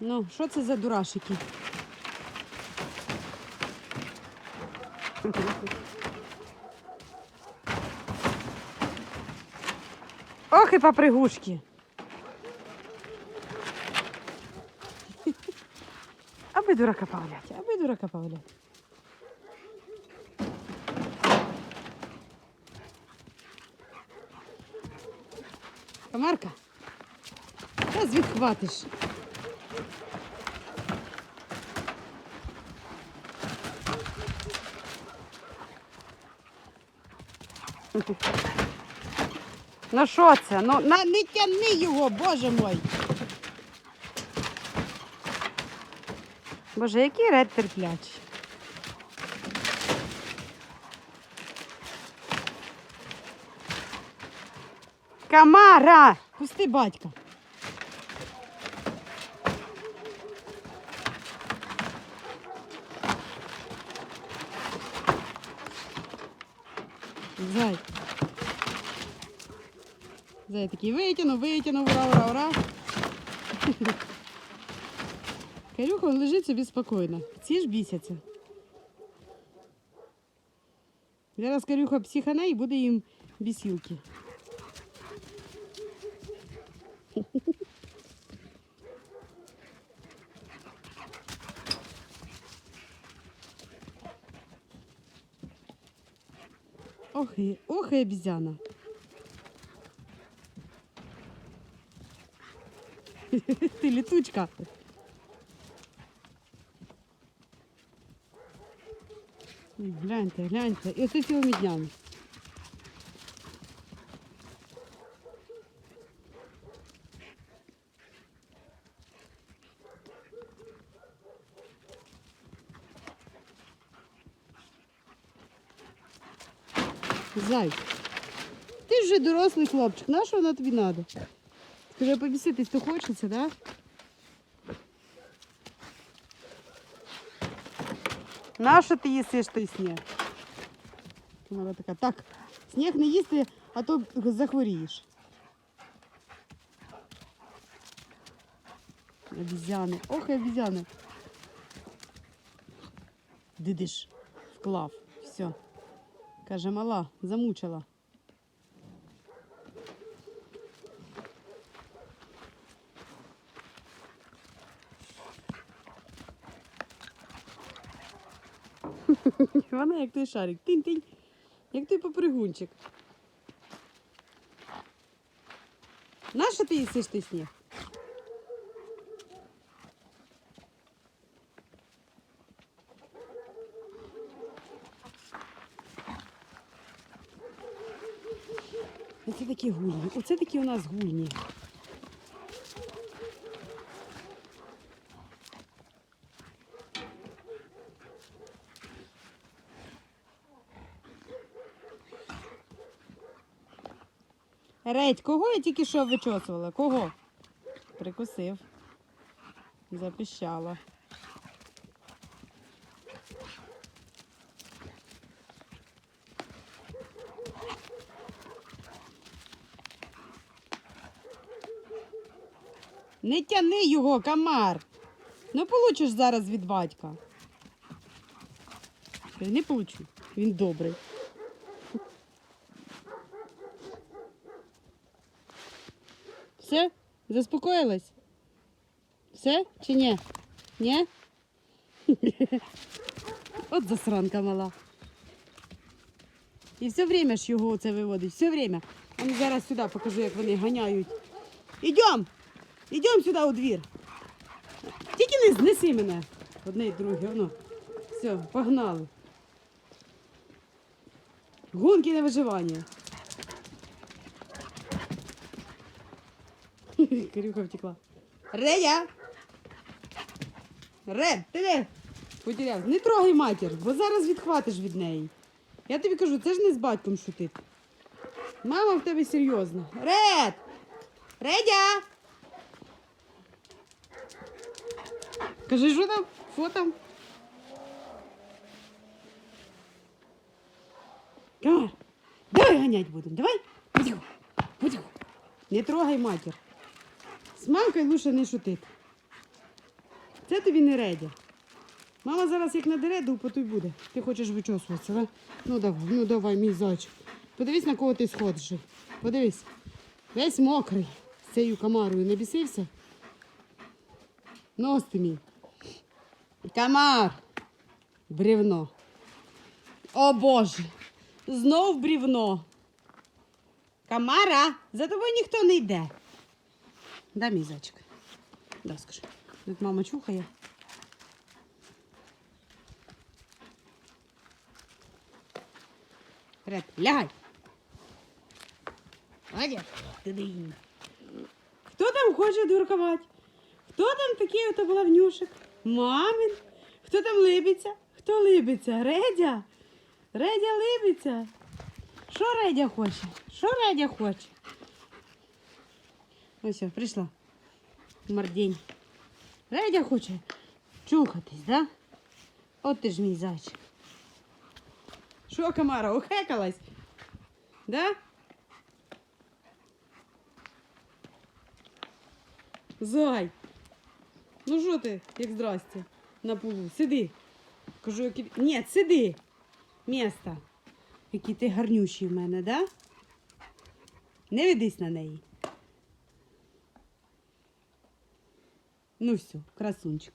Ну, що це за дурашики? Ох і попригушки. Аби дурака павлять, аби дурака павлять. Камарка, та звід Ну що це? Ну на, не тягни його, боже мой. Боже, який ред терплячий. Камара! Пусти батька. Зай. Зай такий витягнув, витягнув, ура, ура, ура. Карюха він лежить собі спокійно. Ці ж бісяться. Зараз Карюха психане і буде їм бісілки. Ох і, ох і обізяна. Ти літучка. Гляньте, гляньте. І оце цілими днями. Зай, ти вже дорослий хлопчик, на що вона тобі треба? Скажи, побіситись то хочеться, да? На що ти їсиш той сніг? Вона така, так, сніг не їсти, а то захворієш. Обізяни, ох, обізяни. Дидиш, вклав, все. Каже, мала, замучила. Вона як той шарик. Тинь-тинь. Як той попригунчик. Нащо ти їсиш той сніг? Оце такі гульні. Оце такі у нас гульні. Редь, кого я тільки що вичосувала? Кого? Прикусив. Запіщала. Не тяни його, камар. Ну, получиш зараз від батька. Не получу. Він добрий. Все? Заспокоїлась? Все чи ні? Ні? От засранка мала. І все время ж його це виводить, все время. А ну зараз сюди покажу, як вони ганяють. Ідем! Ідем сюди у двір. Тільки не знеси мене. Одне і друге, воно. Все, погнали. Гонки на виживання. Кирюха втекла. Редя! Ред, ти де? Потеряв. Не трогай матір, бо зараз відхватиш від неї. Я тобі кажу, це ж не з батьком шутити. Мама в тебе серйозна. Ред! Редя! Кажи, що там? Що там? Камар, давай ганять будемо, давай. Потихо, потихо. Не трогай матір. З мамкою лучше не шутити. Це тобі не редя. Мама зараз як надере, дупа, то й буде. Ти хочеш вичосуватися, да? Ну давай, ну давай, мій зайчик. Подивись, на кого ти сходиш. Подивись. Весь мокрий з цією камарою. Не бісився? Нос ти мій. Камар. Брівно. О Боже. Знов брівно. Камара, за тобою ніхто не йде. Да, мій зайчик. Да, скажи. Тут мама чухає. Вперед, лягай. Тидинь. Хто там хоче дуркувати? Хто там такий ото головнюшек? Мамин? Хто там либиться? Хто либиться? Редя? Редя либиться. Що Редя хоче? Що Редя хоче? Ось, все, прийшла. Мардінь. Редя хоче чухатись, да? От ти ж мій зайчик. Що, Камара, ухекалась? Да? Зай. Ну що ти, як здрасте, на полу? Сиди. Кажу, які... Ні, сиди. Місто. Який ти гарнючий в мене, да? Не ведись на неї. Ну все, красунчик.